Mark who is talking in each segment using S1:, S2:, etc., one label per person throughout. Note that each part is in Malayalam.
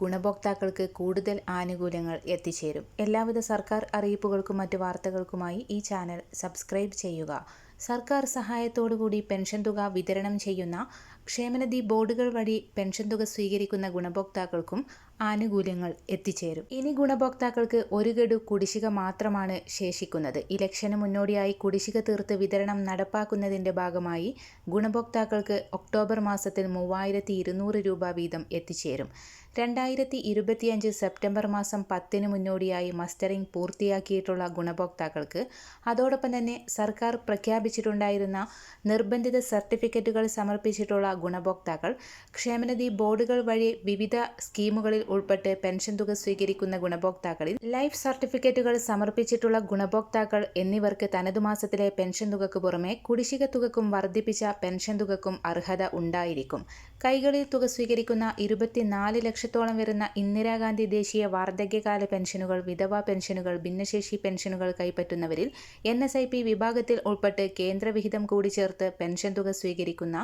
S1: ഗുണഭോക്താക്കൾക്ക് കൂടുതൽ ആനുകൂല്യങ്ങൾ എത്തിച്ചേരും. എല്ലാവിധ സർക്കാർ അറിയിപ്പുകൾക്കും മറ്റ് വാർത്തകൾക്കുമായി ഈ ചാനൽ സബ്സ്ക്രൈബ് ചെയ്യുക. സർക്കാർ സഹായത്തോടുകൂടി പെൻഷൻ തുക വിതരണം ചെയ്യുന്ന ക്ഷേമനിധി ബോർഡുകൾ വഴി പെൻഷൻ തുക സ്വീകരിക്കുന്ന ഗുണഭോക്താക്കൾക്കും ആനുകൂല്യങ്ങൾ എത്തിച്ചേരും. ഇനി ഗുണഭോക്താക്കൾക്ക് ഒരു ഗഡു കുടിശ്ശിക മാത്രമാണ് ശേഷിക്കുന്നത്. ഇലക്ഷന് മുന്നോടിയായി കുടിശ്ശിക തീർത്ത് വിതരണം നടപ്പാക്കുന്നതിന്റെ ഭാഗമായി ഗുണഭോക്താക്കൾക്ക് ഒക്ടോബർ മാസത്തിൽ മൂവായിരത്തി ഇരുന്നൂറ് രൂപ വീതം എത്തിച്ചേരും. രണ്ടായിരത്തി ഇരുപത്തിയഞ്ച് സെപ്റ്റംബർ മാസം പത്തിന് മുന്നോടിയായി മസ്റ്ററിംഗ് പൂർത്തിയാക്കിയിട്ടുള്ള ഗുണഭോക്താക്കൾക്ക് അതോടൊപ്പം തന്നെ സർക്കാർ പ്രഖ്യാപിച്ചിട്ടുണ്ടായിരുന്ന നിർബന്ധിത സർട്ടിഫിക്കറ്റുകൾ സമർപ്പിച്ചിട്ടുള്ള ഗുണഭോക്താക്കൾ. ക്ഷേമനിധി ബോർഡുകൾ വഴി വിവിധ സ്കീമുകളിൽ ഉൾപ്പെട്ട് പെൻഷൻ തുക സ്വീകരിക്കുന്ന ഗുണഭോക്താക്കളിൽ ലൈഫ് സർട്ടിഫിക്കറ്റുകൾ സമർപ്പിച്ചിട്ടുള്ള ഗുണഭോക്താക്കൾ എന്നിവർക്ക് തനതു മാസത്തിലെ പെൻഷൻ തുകക്ക് പുറമെ കുടിശ്ശിക തുകക്കും വർദ്ധിപ്പിച്ച പെൻഷൻ തുകക്കും അർഹത ഉണ്ടായിരിക്കും. കൈകളിൽ തുക സ്വീകരിക്കുന്ന ഇരുപത്തിനാല് ലക്ഷത്തോളം വരുന്ന ഇന്ദിരാഗാന്ധി ദേശീയ വാർദ്ധക്യകാല പെൻഷനുകൾ വിധവാ പെൻഷനുകൾ ഭിന്നശേഷി പെൻഷനുകൾ കൈപ്പറ്റുന്നവരിൽ എൻ എസ് ഐ പി വിഭാഗത്തിൽ ഉൾപ്പെട്ട് കേന്ദ്രവിഹിതം കൂടി ചേർത്ത് പെൻഷൻ തുക സ്വീകരിക്കുന്ന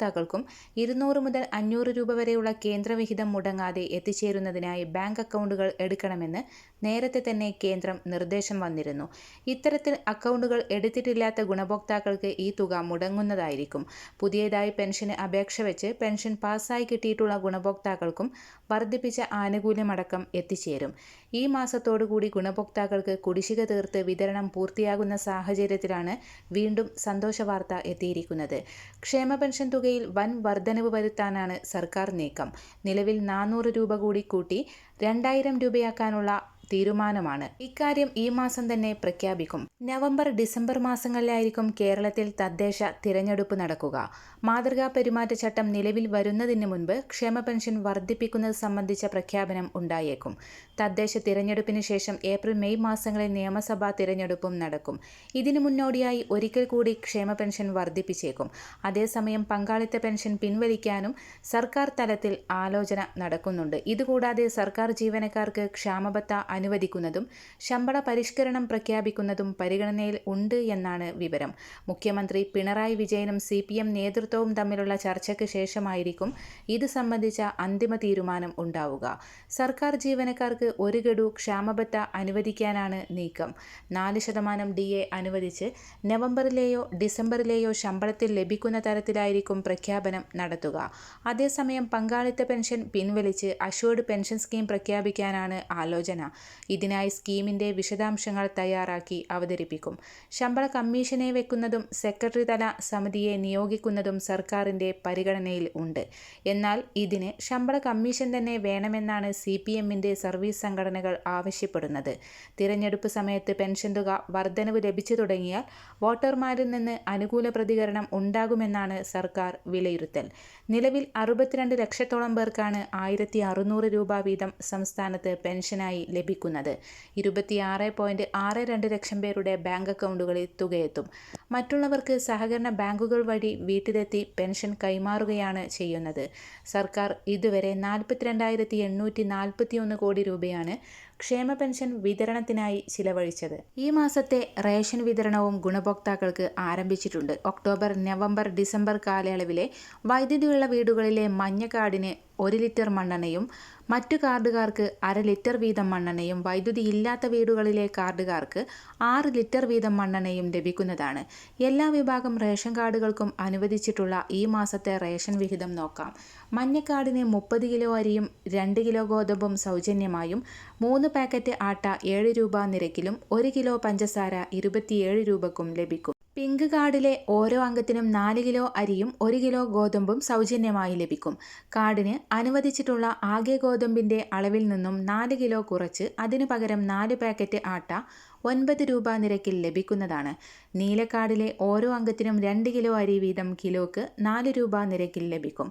S1: ഗുണഭോക്താക്കൾക്കും ഇരുന്നൂറ് മുതൽ അഞ്ഞൂറ് രൂപ വരെയുള്ള കേന്ദ്രവിഹിതം മുടങ്ങാതെ എത്തിച്ചേരുന്നതിനായി ബാങ്ക് അക്കൗണ്ടുകൾ എടുക്കണമെന്ന് നേരത്തെ തന്നെ കേന്ദ്രം നിർദ്ദേശം വന്നിരുന്നു. ഇത്തരത്തിൽ അക്കൗണ്ടുകൾ എടുത്തിട്ടില്ലാത്ത ഗുണഭോക്താക്കൾക്ക് ഈ തുക മുടങ്ങുന്നതായിരിക്കും. പുതിയതായി പെൻഷന് അപേക്ഷ വെച്ച് പെൻഷൻ പാസ്സായി കിട്ടിയിട്ടുള്ള ഗുണഭോക്താക്കൾക്കും വർദ്ധിപ്പിച്ച ആനുകൂല്യമടക്കം എത്തിച്ചേരും. ഈ മാസത്തോടുകൂടി ഗുണഭോക്താക്കൾക്ക് കുടിശ്ശിക തീർത്ത് വിതരണം പൂർത്തിയാകുന്ന സാഹചര്യത്തിലാണ് വീണ്ടും സന്തോഷ വാർത്ത എത്തിയിരിക്കുന്നത്. ക്ഷേമ പെൻഷൻ തുകയിൽ വൻ വർധനവ് വരുത്താനാണ് സർക്കാർ നീക്കം. നിലവിൽ നാനൂറ് രൂപ കൂടി കൂട്ടി രണ്ടായിരം രൂപയാക്കാനുള്ള തീരുമാനമാണ്. ഇക്കാര്യം ഈ മാസം തന്നെ പ്രഖ്യാപിക്കും. നവംബർ ഡിസംബർ മാസങ്ങളിലായിരിക്കും കേരളത്തിൽ തദ്ദേശ തിരഞ്ഞെടുപ്പ് നടക്കുക. മാതൃകാ പെരുമാറ്റച്ചട്ടം നിലവിൽ വരുന്നതിന് മുൻപ് ക്ഷേമ പെൻഷൻ വർദ്ധിപ്പിക്കുന്നത് സംബന്ധിച്ച പ്രഖ്യാപനം ഉണ്ടായേക്കും. തദ്ദേശ തിരഞ്ഞെടുപ്പിന് ശേഷം ഏപ്രിൽ മെയ് മാസങ്ങളിൽ നിയമസഭാ തിരഞ്ഞെടുപ്പും നടക്കും. ഇതിനു മുന്നോടിയായി ഒരിക്കൽ കൂടി ക്ഷേമ പെൻഷൻ വർദ്ധിപ്പിച്ചേക്കും. അതേസമയം പങ്കാളിത്ത പെൻഷൻ പിൻവലിക്കാനും സർക്കാർ തലത്തിൽ ആലോചന നടക്കുന്നുണ്ട്. ഇതുകൂടാതെ സർക്കാർ ജീവനക്കാർക്ക് ക്ഷാമബത്ത അനുവദിക്കുന്നതും ശമ്പള പരിഷ്കരണം പ്രഖ്യാപിക്കുന്നതും പരിഗണനയിൽ ഉണ്ട് എന്നാണ് വിവരം. മുഖ്യമന്ത്രി പിണറായി വിജയനും സി പി എം നേതൃത്വവും തമ്മിലുള്ള ചർച്ചയ്ക്ക് ശേഷമായിരിക്കും ഇത് സംബന്ധിച്ച അന്തിമ തീരുമാനം ഉണ്ടാവുക. സർക്കാർ ജീവനക്കാർക്ക് ഒരു ഗഡു ക്ഷാമബത്ത അനുവദിക്കാനാണ് നീക്കം. നാല് ശതമാനം ഡി എ അനുവദിച്ച് നവംബറിലെയോ ഡിസംബറിലെയോ ശമ്പളത്തിൽ ലഭിക്കുന്ന തരത്തിലായിരിക്കും പ്രഖ്യാപനം നടത്തുക. അതേസമയം പങ്കാളിത്ത പെൻഷൻ പിൻവലിച്ച് അഷ്വേർഡ് പെൻഷൻ സ്കീം പ്രഖ്യാപിക്കാനാണ് ആലോചന. ഇതിനായി സ്കീമിന്റെ വിശദാംശങ്ങൾ തയ്യാറാക്കി അവതരിപ്പിക്കും. ശമ്പള കമ്മീഷനെ വെക്കുന്നതും സെക്രട്ടറി തല സമിതിയെ നിയോഗിക്കുന്നതും സർക്കാരിന്റെ പരിഗണനയിൽ ഉണ്ട്. എന്നാൽ ഇതിന് ശമ്പള കമ്മീഷൻ തന്നെ വേണമെന്നാണ് സി പി എമ്മിന്റെ സർവീസ് സംഘടനകൾ ആവശ്യപ്പെടുന്നത്. തിരഞ്ഞെടുപ്പ് സമയത്ത് പെൻഷൻ തുക വർധനവ് ലഭിച്ചു തുടങ്ങിയാൽ വോട്ടർമാരിൽ നിന്ന് അനുകൂല പ്രതികരണം ഉണ്ടാകുമെന്നാണ് സർക്കാർ വിലയിരുത്തൽ. നിലവിൽ അറുപത്തിരണ്ട് ലക്ഷത്തോളം പേർക്കാണ് ആയിരത്തി രൂപ വീതം സംസ്ഥാനത്ത് പെൻഷനായി ലഭിക്കുന്നത്. ഇരുപത്തിയാറ് പോയിന്റ് ആറ് രണ്ട് ലക്ഷം പേരുടെ ബാങ്ക് അക്കൗണ്ടുകളിൽ തുകയെത്തും. മറ്റുള്ളവർക്ക് സഹകരണ ബാങ്കുകൾ വഴി വീട്ടിലെത്തി പെൻഷൻ കൈമാറുകയാണ് ചെയ്യുന്നത്. സർക്കാർ ഇതുവരെ നാൽപ്പത്തിരണ്ടായിരത്തി എണ്ണൂറ്റി നാൽപ്പത്തിയൊന്ന് കോടി രൂപയാണ് ക്ഷേമ പെൻഷൻ വിതരണത്തിനായി ചിലവഴിച്ചത്. ഈ മാസത്തെ റേഷൻ വിതരണവും ഗുണഭോക്താക്കൾക്ക് ആരംഭിച്ചിട്ടുണ്ട്. ഒക്ടോബർ നവംബർ ഡിസംബർ കാലയളവിലെ വൈദ്യുതിയുള്ള വീടുകളിലെ മഞ്ഞ കാർഡിന് ഒരു ലിറ്റർ മണ്ണെണ്ണയും മറ്റു കാർഡുകാർക്ക് അര ലിറ്റർ വീതം മണ്ണെണ്ണയും വൈദ്യുതി ഇല്ലാത്ത വീടുകളിലെ കാർഡുകാർക്ക് ആറ് ലിറ്റർ വീതം മണ്ണെണ്ണയും ലഭിക്കുന്നതാണ്. എല്ലാ വിഭാഗം റേഷൻ കാർഡുകൾക്കും അനുവദിച്ചിട്ടുള്ള ഈ മാസത്തെ റേഷൻ വിഹിതം നോക്കാം. മഞ്ഞക്കാർഡിന് മുപ്പത് കിലോ അരിയും രണ്ട് കിലോ ഗോതമ്പും സൗജന്യമായും മൂന്ന് പാക്കറ്റ് ആട്ട ഏഴ് രൂപ നിരക്കിലും ഒരു കിലോ പഞ്ചസാര ഇരുപത്തിയേഴ് രൂപക്കും ലഭിക്കും. പിങ്ക് കാർഡിലെ ഓരോ അംഗത്തിനും നാല് കിലോ അരിയും ഒരു കിലോ ഗോതമ്പും സൗജന്യമായി ലഭിക്കും. കാർഡിന് അനുവദിച്ചിട്ടുള്ള ആകെ ഗോതമ്പിന്റെ അളവിൽ നിന്നും നാല് കിലോ കുറച്ച് അതിനു പകരം നാല് പാക്കറ്റ് ആട്ട ഒൻപത് രൂപ നിരക്കിൽ ലഭിക്കുന്നതാണ്. നീലക്കാർഡിലെ ഓരോ അംഗത്തിനും രണ്ട് കിലോ അരി വീതം കിലോക്ക് നാല് രൂപ നിരക്കിൽ ലഭിക്കും.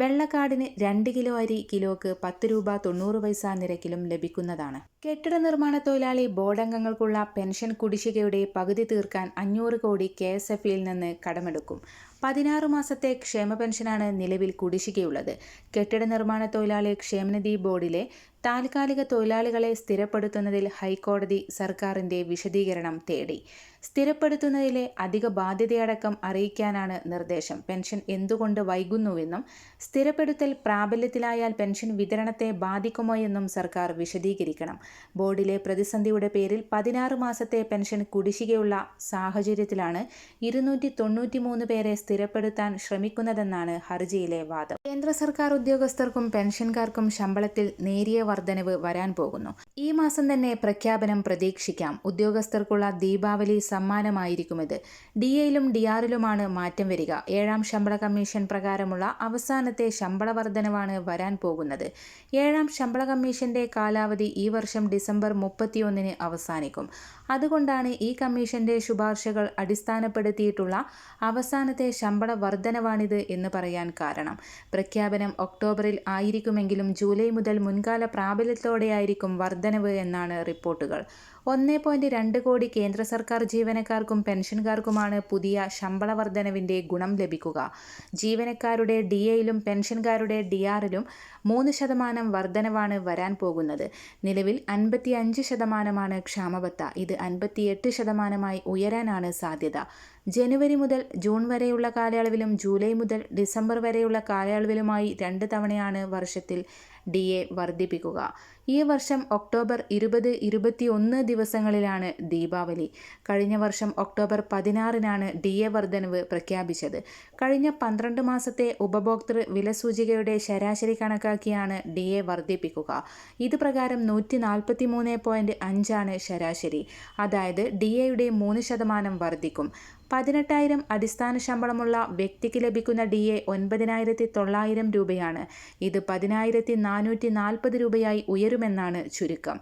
S1: വെള്ളക്കാർഡിന് രണ്ട് കിലോ അരി കിലോക്ക് പത്ത് രൂപ തൊണ്ണൂറ് പൈസ നിരക്കിലും ലഭിക്കുന്നതാണ്. കെട്ടിട നിർമ്മാണ തൊഴിലാളി ബോർഡംഗങ്ങൾക്കുള്ള പെൻഷൻ കുടിശ്ശികയുടെ പകുതി തീർക്കാൻ അഞ്ഞൂറ് കോടി കെ എസ് എഫിൽ നിന്ന് കടമെടുക്കും. പതിനാറ് മാസത്തെ ക്ഷേമ പെൻഷനാണ് നിലവിൽ കുടിശ്ശികയുള്ളത്. കെട്ടിട നിർമ്മാണ തൊഴിലാളി ക്ഷേമനിധി ബോർഡിലെ താൽക്കാലിക തൊഴിലാളികളെ സ്ഥിരപ്പെടുത്തുന്നതിൽ ഹൈക്കോടതി സർക്കാരിന്റെ വിശദീകരണം തേടി. സ്ഥിരപ്പെടുത്തുന്നതിലെ അധിക ബാധ്യതയടക്കം അറിയിക്കാനാണ് നിർദ്ദേശം. പെൻഷൻ എന്തുകൊണ്ട് വൈകുന്നുവെന്നും സ്ഥിരപ്പെടുത്തൽ പ്രാബല്യത്തിലായാൽ പെൻഷൻ വിതരണത്തെ ബാധിക്കുമോ എന്നും സർക്കാർ വിശദീകരിക്കണം. ബോർഡിലെ പ്രതിസന്ധിയുടെ പേരിൽ പതിനാറ് മാസത്തെ പെൻഷൻ കുടിശ്ശികയുള്ള സാഹചര്യത്തിലാണ് ഇരുന്നൂറ്റി പേരെ സ്ഥിരപ്പെടുത്താൻ ശ്രമിക്കുന്നതെന്നാണ് ഹർജിയിലെ വാദം. കേന്ദ്ര സർക്കാർ ഉദ്യോഗസ്ഥർക്കും പെൻഷൻകാർക്കും ശമ്പളത്തിൽ നേരിയ വർധനവ് വരാൻ പോകുന്നു. ഈ മാസം തന്നെ പ്രഖ്യാപനം പ്രതീക്ഷിക്കാം. ഉദ്യോഗസ്ഥർക്കുള്ള ദീപാവലി സമ്മാനമായിരിക്കും ഇത് ഡി എയിലും ഡി ആറിലുമാണ് മാറ്റം വരിക. ഏഴാം ശമ്പള കമ്മീഷൻ പ്രകാരമുള്ള അവസാനത്തെ ശമ്പള വർധനവാണ് വരാൻ പോകുന്നത്. ഏഴാം ശമ്പള കമ്മീഷന്റെ കാലാവധി ഈ വർഷം ഡിസംബർ മുപ്പത്തിയൊന്നിന് അവസാനിക്കും. അതുകൊണ്ടാണ് ഈ കമ്മീഷന്റെ ശുപാർശകൾ അടിസ്ഥാനപ്പെടുത്തിയിട്ടുള്ള അവസാനത്തെ ശമ്പള വർധനവാണിത് എന്ന് പറയാൻ കാരണം. പ്രഖ്യാപനം ഒക്ടോബറിൽ ആയിരിക്കുമെങ്കിലും ജൂലൈ മുതൽ മുൻകാല പ്രാബല്യത്തോടെയായിരിക്കും വർധനവ് എന്നാണ് റിപ്പോർട്ടുകൾ. ഒന്ന് പോയിന്റ് രണ്ട് കോടി കേന്ദ്ര സർക്കാർ ജീവനക്കാർക്കും പെൻഷൻകാർക്കുമാണ് പുതിയ ശമ്പള വർധനവിന്റെ ഗുണം ലഭിക്കുക. ജീവനക്കാരുടെ ഡി എയിലും പെൻഷൻകാരുടെ ഡി ആറിലും മൂന്ന് ശതമാനം വർധനവാണ് വരാൻ പോകുന്നത്. നിലവിൽ അൻപത്തി അഞ്ച് ശതമാനമാണ് ക്ഷാമബത്ത. ഇത് അൻപത്തിയെട്ട് ശതമാനമായി ഉയരാനാണ് സാധ്യത. ജനുവരി മുതൽ ജൂൺ വരെയുള്ള കാലയളവിലും ജൂലൈ മുതൽ ഡിസംബർ വരെയുള്ള കാലയളവിലുമായി രണ്ട് തവണയാണ് വർഷത്തിൽ ഡി എ വർദ്ധിപ്പിക്കുക. ഈ വർഷം ഒക്ടോബർ ഇരുപത് ഇരുപത്തിയൊന്ന് ദിവസങ്ങളിലാണ് ദീപാവലി. കഴിഞ്ഞ വർഷം ഒക്ടോബർ പതിനാറിനാണ് ഡി എ വർധനവ് പ്രഖ്യാപിച്ചത്. കഴിഞ്ഞ പന്ത്രണ്ട് മാസത്തെ ഉപഭോക്തൃ വിലസൂചികയുടെ ശരാശരി കണക്കാക്കിയാണ് ഡി എ വർദ്ധിപ്പിക്കുക. ഇത് പ്രകാരം നൂറ്റി നാൽപ്പത്തി മൂന്ന് പോയിന്റ് അഞ്ചാണ് ശരാശരി. അതായത് ഡി എയുടെ മൂന്ന് ശതമാനം വർദ്ധിക്കും. പതിനെട്ടായിരം അടിസ്ഥാന ശമ്പളമുള്ള വ്യക്തിക്ക് ലഭിക്കുന്ന ഡി എ ഒൻപതിനായിരത്തി തൊള്ളായിരം രൂപയാണ്. ഇത് പതിനായിരത്തി നാനൂറ്റി നാൽപ്പത് രൂപയായി ഉയരുമെന്നാണ് ചുരുക്കം.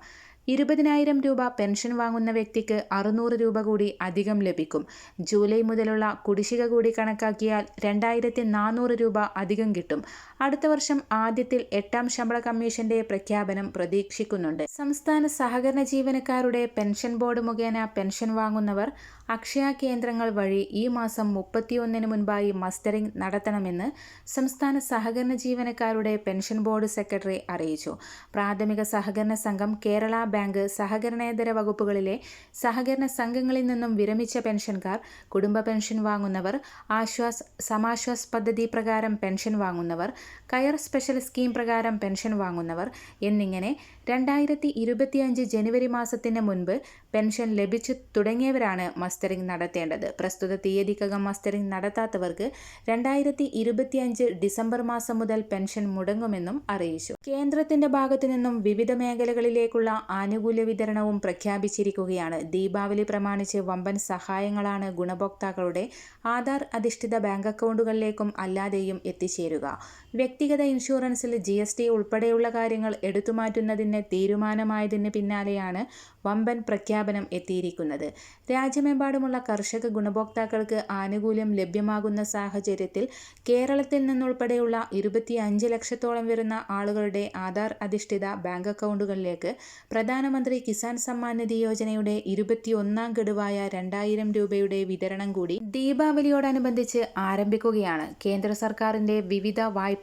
S1: ഇരുപതിനായിരം രൂപ പെൻഷൻ വാങ്ങുന്ന വ്യക്തിക്ക് അറുന്നൂറ് രൂപ കൂടി അധികം ലഭിക്കും. ജൂലൈ മുതലുള്ള കുടിശ്ശിക കൂടി കണക്കാക്കിയാൽ രണ്ടായിരത്തി നാനൂറ് രൂപ അധികം കിട്ടും. അടുത്ത വർഷം ആദ്യത്തിൽ എട്ടാം ശമ്പള കമ്മീഷന്റെ പ്രഖ്യാപനം പ്രതീക്ഷിക്കുന്നുണ്ട്. സംസ്ഥാന സഹകരണ ജീവനക്കാരുടെ പെൻഷൻ ബോർഡ് മുഖേന പെൻഷൻ വാങ്ങുന്നവർ അക്ഷയ കേന്ദ്രങ്ങൾ വഴി ഈ മാസം മുപ്പത്തിയൊന്നിന് മുൻപായി മസ്റ്ററിംഗ് നടത്തണമെന്ന് സംസ്ഥാന സഹകരണ ജീവനക്കാരുടെ പെൻഷൻ ബോർഡ് സെക്രട്ടറി അറിയിച്ചു. പ്രാഥമിക സഹകരണ സംഘം കേരള ബാങ്ക് സഹകരണേതര വകുപ്പുകളിലെ സഹകരണ സംഘങ്ങളിൽ നിന്നും വിരമിച്ച പെൻഷൻകാർ കുടുംബ പെൻഷൻ വാങ്ങുന്നവർ ആശ്വാസ് സമാശ്വാസ് പദ്ധതി പ്രകാരം പെൻഷൻ വാങ്ങുന്നവർ കയർ സ്പെഷ്യൽ സ്കീം പ്രകാരം പെൻഷൻ വാങ്ങുന്നവർ എന്നിങ്ങനെ രണ്ടായിരത്തി ജനുവരി മാസത്തിന് മുൻപ് പെൻഷൻ ലഭിച്ചു തുടങ്ങിയവരാണ് മസ്റ്ററിംഗ് നടത്തേണ്ടത്. പ്രസ്തുത തീയതിക്കകം മസ്റ്ററിംഗ് നടത്താത്തവർക്ക് രണ്ടായിരത്തി ഇരുപത്തിയഞ്ച് ഡിസംബർ മാസം മുതൽ പെൻഷൻ മുടങ്ങുമെന്നും അറിയിച്ചു. കേന്ദ്രത്തിന്റെ ഭാഗത്തു നിന്നും വിവിധ മേഖലകളിലേക്കുള്ള ആനുകൂല്യ വിതരണവും പ്രഖ്യാപിച്ചിരിക്കുകയാണ്. ദീപാവലി പ്രമാണിച്ച് വമ്പൻ സഹായങ്ങളാണ് ഗുണഭോക്താക്കളുടെ ആധാർ അധിഷ്ഠിത ബാങ്ക് അക്കൗണ്ടുകളിലേക്കും അല്ലാതെയും എത്തിച്ചേരുക. വ്യക്തിഗത ഇൻഷുറൻസിൽ ജി എസ് ടി ഉൾപ്പെടെയുള്ള കാര്യങ്ങൾ എടുത്തുമാറ്റുന്നതിന് തീരുമാനമായതിന് പിന്നാലെയാണ് വമ്പൻ പ്രഖ്യാപനം എത്തിയിരിക്കുന്നത്. രാജ്യമെമ്പാടുമുള്ള കർഷക ഗുണഭോക്താക്കൾക്ക് ആനുകൂല്യം ലഭ്യമാകുന്ന സാഹചര്യത്തിൽ കേരളത്തിൽ നിന്നുൾപ്പെടെയുള്ള ഇരുപത്തിയഞ്ച് ലക്ഷത്തോളം വരുന്ന ആളുകളുടെ ആധാർ അധിഷ്ഠിത ബാങ്ക് അക്കൗണ്ടുകളിലേക്ക് പ്രധാനമന്ത്രി കിസാൻ സമ്മാൻ നിധി യോജനയുടെ ഇരുപത്തിയൊന്നാം ഗഡുവായ രണ്ടായിരം രൂപയുടെ വിതരണം കൂടി ദീപാവലിയോടനുബന്ധിച്ച് ആരംഭിക്കുകയാണ്. കേന്ദ്ര സർക്കാരിന്റെ വിവിധ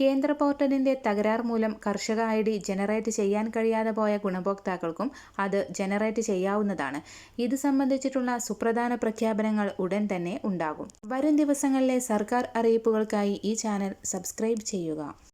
S1: കേന്ദ്ര പോർട്ടലിന്റെ തകരാർ മൂലം കർഷക ഐ ഡി ജനറേറ്റ് ചെയ്യാൻ കഴിയാതെ പോയ ഗുണഭോക്താക്കൾക്കും അത് ജനറേറ്റ് ചെയ്യാവുന്നതാണ്. ഇത് സംബന്ധിച്ചിട്ടുള്ള സുപ്രധാന പ്രഖ്യാപനങ്ങൾ ഉടൻ തന്നെ ഉണ്ടാകും. വരും ദിവസങ്ങളിലെ സർക്കാർ അറിയിപ്പുകൾക്കായി ഈ ചാനൽ സബ്സ്ക്രൈബ് ചെയ്യുക.